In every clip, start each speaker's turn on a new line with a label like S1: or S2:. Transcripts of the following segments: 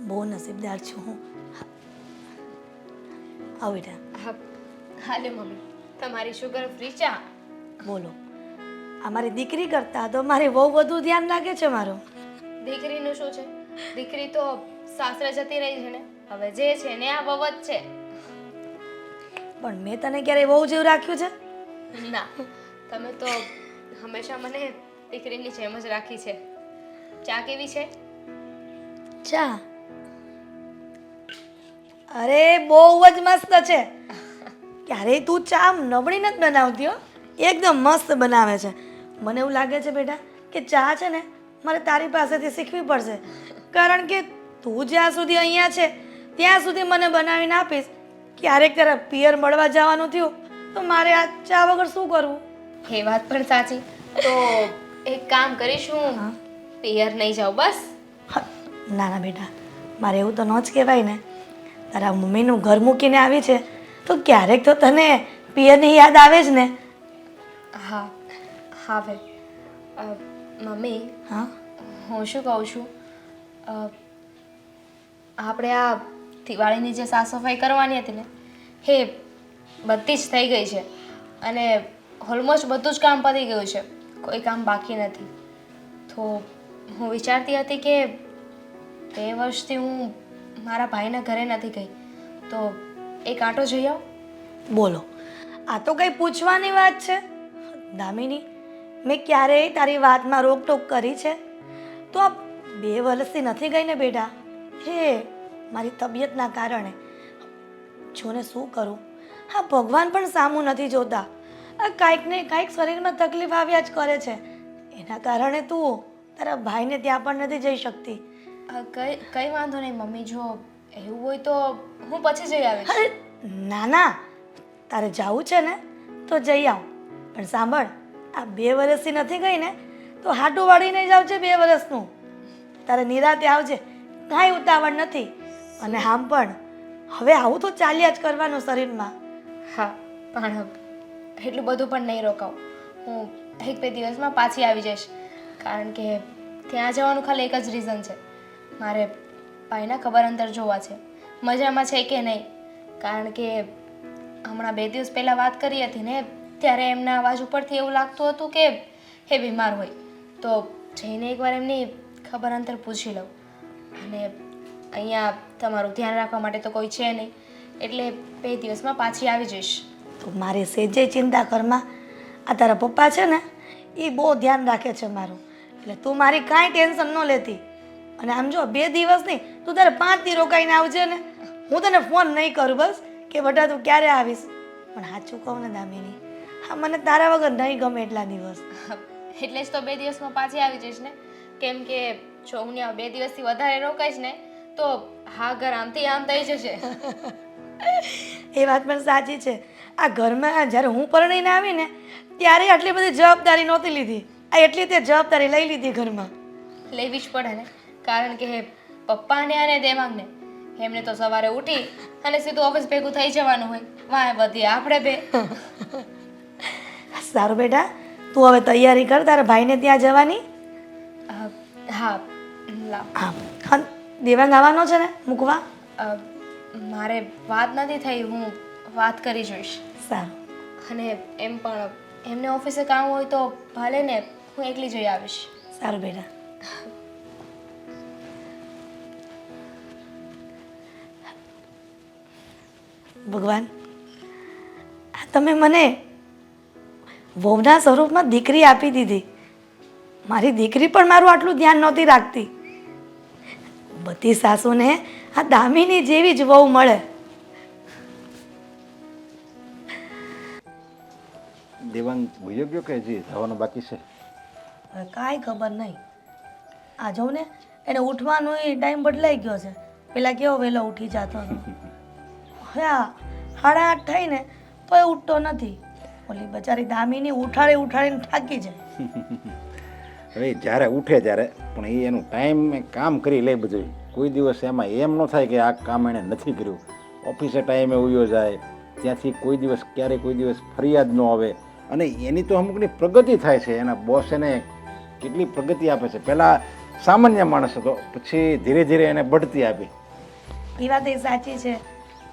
S1: બહુ નસીબદાર છું હું. આવ બેટા.
S2: હા હાલે મમ્મી. તમારી શુગર ફ્રી ચા.
S1: બોલો. આ મારી દીકરી કરતા તો મારી બહુ વધુ ધ્યાન રાખે છે મારું.
S2: દીકરીનું શું છે? દીકરી તો સાસરે જતી રહી છે ને. હવે જે છે ને આ વવત છે.
S1: પણ મેં તને ક્યારેય બહુ જેવું રાખ્યું છે?
S2: ના તમે તો હંમેશા મને દીકરીની જેમ જ રાખી છે. ચા કેવી છે?
S1: ચા? અરે બહુ જ મસ્ત છે. ક્યારેય તું ચા નબળી નથી બનાવતી હો. એકદમ મસ્ત બનાવે છે. મને એવું લાગે છે બેટા કે ચા છે ને મારે તારી પાસેથી શીખવી પડશે. કારણ કે તું જ્યાં સુધી અહીંયા છે ત્યાં સુધી મને બનાવીને આપીશ. ક્યારેક તારા પિયર મળવા જવાનું થયું તો મારે આ ચા વગર શું કરવું?
S2: એ વાત પણ સાચી. તો એક કામ કરીશું. પિયર નહીં જાઉં બસ.
S1: ના ના બેટા. મારે એવું તો ન જ કહેવાય ને. તારા મમ્મીનું ઘર મૂકીને આવી છે તો ક્યારેક તો તને પિયરની યાદ આવે જ ને.
S2: હા હા ભાઈ. મમ્મી
S1: હા?
S2: હું શું કહું છું? આપણે આ દિવાળીની જે સાફ સફાઈ કરવાની હતી ને એ બધી જ થઈ ગઈ છે. અને ઓલમોસ્ટ બધું જ કામ પતી ગયું છે. કોઈ કામ બાકી નથી. તો હું વિચારતી હતી કે બે વર્ષથી હું મારા ભાઈના ઘરે નથી ગઈ. તો એક આંટો જઈ આવ.
S1: બોલો. આ તો કંઈ પૂછવાની વાત છે? દામિની, મેં ક્યારેય તારી વાતમાં રોકટોક કરી છે? તો આ બે વર્ષથી નથી ગઈ ને બેટા હે, મારી તબિયતના કારણે. જો ને શું કરું? હા, ભગવાન પણ સામું નથી જોતા. કાંઈક ને કાંઈક શરીરમાં તકલીફ આવ્યા જ કરે છે. એના કારણે તું તારા ભાઈને ત્યાં પણ નથી જઈ શકતી.
S2: કઈ કઈ વાંધો નહીં મમ્મી જો એવું હોય તો હું પછી જઈ આવીશ.
S1: અરે ના ના તારે જવું છે ને તો જઈ આવ. પણ સાંભળ આ બે વર્ષથી નથી ગઈ ને તો હાટું વાળીને જ આવજે બે વર્ષનું તારે નિરાતે આવજે કાંઈ ઉતાવળ નથી. અને આમ પણ હવે આવું તો ચાલ્યા જ કરવાનું શરીરમાં.
S2: હા પણ એટલું બધું પણ નહીં રોકાવ. હું એક બે દિવસમાં પાછી આવી જઈશ. કારણ કે ત્યાં જવાનું ખાલી એક જ રીઝન છે. મારે ભાઈના ખબર અંતર જોવા છે. મજામાં છે કે નહીં? કારણ કે હમણાં બે દિવસ પહેલાં વાત કરી હતી ને, ત્યારે એમના અવાજ ઉપરથી એવું લાગતું હતું કે એ બીમાર હોય. તો જઈને એકવાર એમની ખબર અંતર પૂછી લઉં. અને અહીંયા તમારું ધ્યાન રાખવા માટે તો કોઈ છે નહીં. એટલે બે દિવસમાં પાછી આવી જઈશ.
S1: તો મારી સેજે ચિંતા કરમાં આ તારા પપ્પા છે ને એ બહુ ધ્યાન રાખે છે મારું. એટલે તું મારી કાંઈ ટેન્શન ન લેતી. અને આમ જો બે દિવસ નહીં તું તારે પાંચ દી રોકાઈને આવજે ને. હું તને ફોન નહીં કરું બસ કે બટા તું ક્યારે આવીશ? પણ સાચું કહું ને દામિની હા મને તારા વગર નહીં ગમે એટલા દિવસ.
S2: એટલે જ તો બે દિવસમાં પાછી આવી જઈશ ને. કેમ કે જો હું ત્યાં બે દિવસથી વધારે રોકાઈશ ને તો હા ઘર આમથી આમ થઈ જશે.
S1: એ વાત પણ સાચી છે. આ ઘરમાં જ્યારે હું પરણીને આવી ને ત્યારે આટલી બધી જવાબદારી નહોતી લીધી. આ એટલી તે જવાબદારી લઈ લીધી ઘરમાં.
S2: લેવી જ પડે ને. કારણ કે પપ્પાને અને દેવાંગને. એમને તો સવારે ઉઠી અને સીધું ઓફિસ ભેગું થઈ જવાનું હોય. વાય બધી આપણે બે.
S1: સારું બેટા તું હવે તૈયારી કર તારા ભાઈને ત્યાં જવાની.
S2: હા લા
S1: હા હા દેવાંગ આવવાનો છે ને મૂકવા?
S2: મારે વાત નથી થઈ હું વાત કરી જોઈશ.
S1: સારું.
S2: અને એમ પણ એમને ઓફિસે કામ હોય તો ભલે ને હું એકલી જઈ આવીશ.
S1: સારું બેટા. ભગવાન આ તમે મને વહુના સ્વરૂપમાં દીકરી આપી દીધી. મારી દીકરી પણ મારું આટલું ધ્યાન નહોતી રાખતી. બધી સાસુને આ દામિની જેવી જ વહુ મળે.
S3: દેવાંગ ભૂલ્યો ગયો કે હજી જવાનું બાકી છે?
S1: કાંઈ ખબર નહીં. આ જોઉં ને એને ઉઠવાનો ટાઈમ બદલાઈ ગયો છે. પેલા કેવો વહેલો ઉઠી જતો હતો. આ સાડા આઠ થઈ ને તો એ ઉઠતો નથી. ઓલી બચારી દામીની ઉઠાડી ઉઠાડીને થાકી જાય.
S3: હવે જ્યારે ઉઠે ત્યારે પણ એ એનું ટાઈમ કામ કરી લે બધું કોઈ દિવસ એમાં એમ ન થાય કે આ કામ એણે નથી કર્યું. ઓફિસે ટાઈમે ઉયો જાય ત્યાંથી કોઈ દિવસ ક્યારેય કોઈ દિવસ ફરિયાદ ન આવે. અને એની તો અમુકની પ્રગતિ થાય છે એના બોસ એને કેટલી પ્રગતિ આપે છે. પહેલાં સામાન્ય માણસ હતો પછી ધીરે ધીરે એને બઢતી આપી.
S1: એ વાત એ સાચી છે.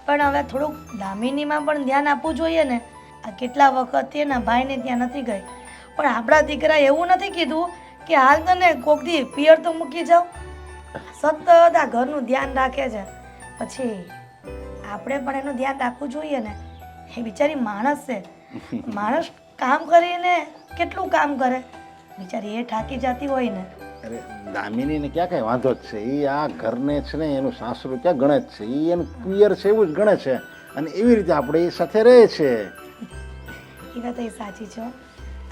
S1: પણ હવે થોડુંક દામિનીમાં પણ ધ્યાન આપવું જોઈએ ને. આ કેટલા વખતથી એના ભાઈને ત્યાં નથી ગઈ. પણ આપણા દીકરા એવું નથી કીધું કે હાલ તને કોક દી પિયર તો મૂકી જાઓ સતત આ ઘરનું ધ્યાન રાખે છે. પછી આપણે પણ એનું ધ્યાન રાખવું જોઈએ ને. એ બિચારી માણસ છે. માણસ કામ કરીને કેટલું કામ કરે. બિચારી એ થાકી જતી હોય ને.
S3: અરે દામિનીને ક્યાં કાંઈ વાંધો જ છે? એ આ ઘરને છે ને એનું સાસરું ક્યાં ગણે જ છે? એ એનું પિયર છે એવું જ ગણે છે. અને એવી રીતે આપણે એ સાથે રહે છે.
S1: એ વાત એ સાચી છે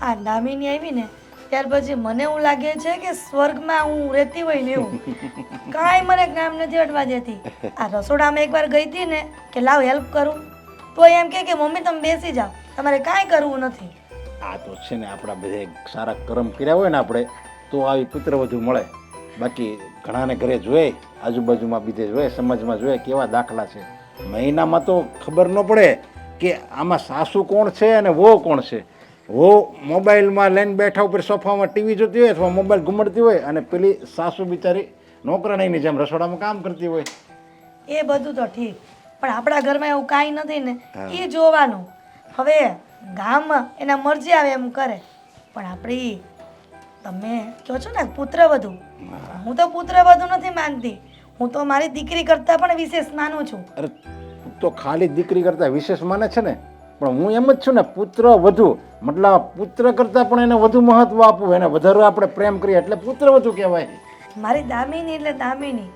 S1: આ દામિની આવી ને ત્યાર પછી મને એવું લાગે છે કે સ્વર્ગમાં હું રહેતી હોય ને એવું. કાંઈ મને કામ નથી અટવા દેતી. આ રસોડામાં એકવાર ગઈ હતી ને કે લાવ હેલ્પ કરું. તો એમ કહે કે મમ્મી તમે બેસી જાઓ. તમારે કાંઈ કરવું નથી.
S3: આ તો છે ને આપણા બધે સારા કર્મ કર્યા હોય ને આપણે. તો આવી પુત્રવધુ મળે. બાકી ઘણાને ઘરે જોઈએ આજુબાજુમાં બીજે જોઈએ સમાજમાં જોઈએ કેવા દાખલા છે. મહિનામાં તો ખબર ન પડે કે આમાં સાસુ કોણ છે અને વો કોણ છે. વો મોબાઈલમાં લઈને બેઠા ઉપર સોફામાં ટીવી જોતી હોય અથવા મોબાઈલ ઘૂમડતી હોય અને પેલી સાસુ બિચારી નોકરાણીની જેમ રસોડામાં કામ કરતી હોય.
S1: એ બધું તો ઠીક પણ આપણા ઘરમાં એવું કાંઈ નથી ને એ જોવાનું. હવે ગામમાં એના મરજી આવે એમ કરે પણ આપણી તમે કહો છો ને પુત્ર વધુ. હું તો પુત્ર વધુ નથી માનતી. હું તો મારી દીકરી કરતાં પણ વિશેષ માનું છું.
S3: અરે તું તો ખાલી દીકરી કરતાં વિશેષ માને છે ને પણ હું એમ જ છું ને પુત્ર વધુ. મતલબ પુત્ર કરતાં પણ એને વધુ મહત્વ આપવું એને વધારે આપણે પ્રેમ કરીએ એટલે પુત્ર વધુ કહેવાય.
S1: મારી દામિની એટલે દામિની.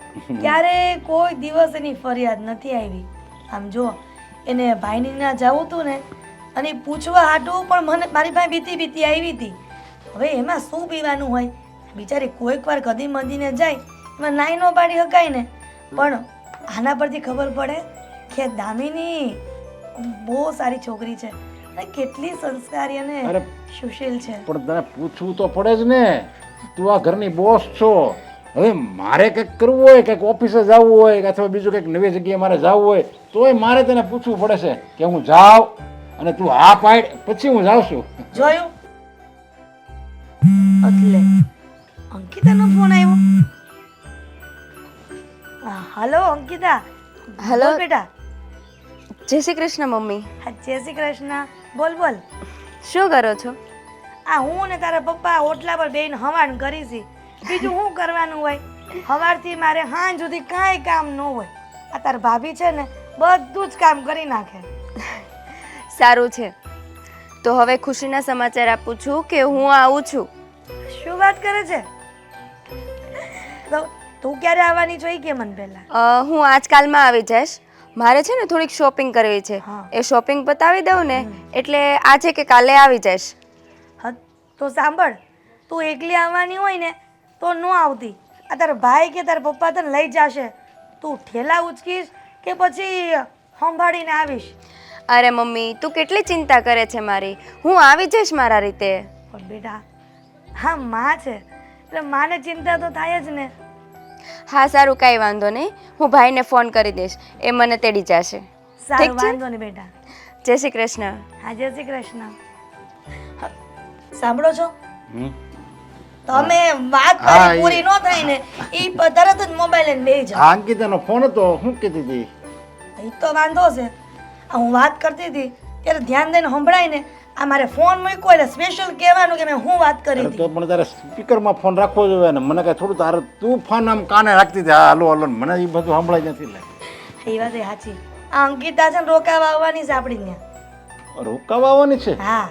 S1: ક્યારે કોઈ દિવસ એની ફરિયાદ નથી આવી. આમ જો એને ભાઈની ના જવું હતું ને અને પૂછવા હાટું પણ મને મારી પાસે બીતી બીતી આવી હતી. હવે એમાં શું પીવાનું હોય? બિચારી કોઈક વાર કદી મંદીને જાય એમાં નાઈ ન પાડી શકાય ને. પણ આના પરથી ખબર પડે કે દામિની બહુ સારી છોકરી છે અને કેટલી સંસ્કારી અને સુશીલ છે.
S3: પણ તને પૂછવું તો પડે જ ને. તું આ ઘરની બોસ છો. હવે મારે કંઈક કરવું હોય કંઈક ઓફિસે જવું હોય કે અથવા બીજું કંઈક નવી જગ્યાએ મારે જવું હોય તોય મારે તને પૂછવું પડે છે કે હું જાઉં અને તું હા પાડ પછી હું જાઉં છું.
S1: જોયું? એટલે અંકિતાનો ફોન આવ્યો. હલો અંકિતા.
S4: હલો.
S1: બેટા.
S4: જય શ્રી કૃષ્ણ મમ્મી.
S1: હા જય શ્રી કૃષ્ણ. બોલ બોલ.
S4: શું કરો છો?
S1: આ હું ને તારા પપ્પા ઓટલા પર બેન હવાન કરી છે. બીજું શું કરવાનું હોય? હવારથી મારે હાં સુધી કાંઈ કામ ન હોય. આ તાર ભાભી છે ને બધું જ કામ કરી નાખે.
S4: સારું છે. તો હવે ખુશીના સમાચાર આપું છું કે હું આવું છું.
S1: શું વાત કરે છે? તો તું ક્યારે આવવાની જોઈ કે મને પહેલા?
S4: હું આજકાલમાં આવી જઈશ. મારે છે ને થોડીક શોપિંગ કરવી છે. એ શોપિંગ પતાવી દઉં ને એટલે આજે કે કાલે આવી જઈશ.
S1: હા તો સાંભળ તું એકલી આવવાની હોય ને તો ન આવતી. આ તારા ભાઈ કે તારા પપ્પા તને લઈ જશે. તું ઠેલા ઉચકીશ કે પછી સંભાળીને આવીશ?
S4: અરે મમ્મી તું કેટલી ચિંતા કરે છે મારી? હું આવી જઈશ મારા રીતે.
S1: પણ બેટા હા માં છે. એટલે માને ચિંતા તો થાય જ ને.
S4: હા સારું કાંઈ વાંધો નહીં. હું ભાઈને ફોન કરી દઈશ. એ મને તેડી જશે.
S1: સારું
S4: છે?
S1: વાંધો નહીં બેટા.
S4: જય શ્રી કૃષ્ણ.
S1: હા જય શ્રી કૃષ્ણ. સાંભળો છો?
S3: હમ.
S1: તમે વાત
S3: હા, એ-
S1: પૂરી ન થાય ને એ તરત જ મોબાઈલ લઈને બેસી જાઓ.
S3: આ અંકિતાનો ફોન હતો. શું કીધી હતી
S1: એ તો વાંધો છે. હું વાત કરતી હતી ત્યારે ધ્યાન દઈને સંભળાય ને આ મારે ફોન મૂક્યો એટલે સ્પેશિયલ કહેવાનું કે મેં હું વાત કરી હતી.
S3: તો પણ તારે સ્પીકરમાં ફોન રાખવો જોઈએ ને મને કાંઈ થોડું તારે તું ફોન આમ કાને રાખતી હતી? હાલો હલો હલો મને એ બધું સંભળાય નથી લે
S1: એ વાત એ સાચી. આ અંકિતા છે ને રોકાવા આવવાની છે આપણી ત્યાં.
S3: રોકાવા આવવાની છે?
S1: હા.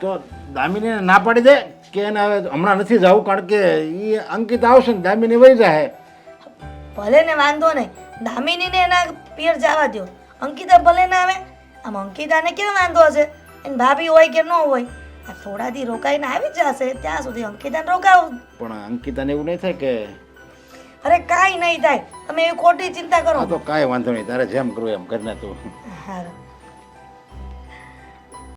S3: તો દામિનીને ના પાડી દે કે એને હવે હમણાં નથી જવું કારણ કે એ અંકિતા આવશે ને દામિની વહી જાય
S1: ભલે ને વાંધો નહીં દામિનીને એના પિયર જવા દો અંકિતા ભલે ના આવે આમ અંકિતાને કેમ વાંધો હશે? એની ભાભી હોય કે ન હોય આ થોડા દી રોકાઈને આવી જ જશે ત્યાં સુધી અંકિતાને રોકાવું.
S3: પણ અંકિતાને એવું નહીં થાય કે
S1: અરે કાંઈ નહીં થાય તમે એ ખોટી ચિંતા કરો.
S3: તો કાંઈ વાંધો નહીં તારે જેમ કરું એમ કરીને તું.
S1: હારું.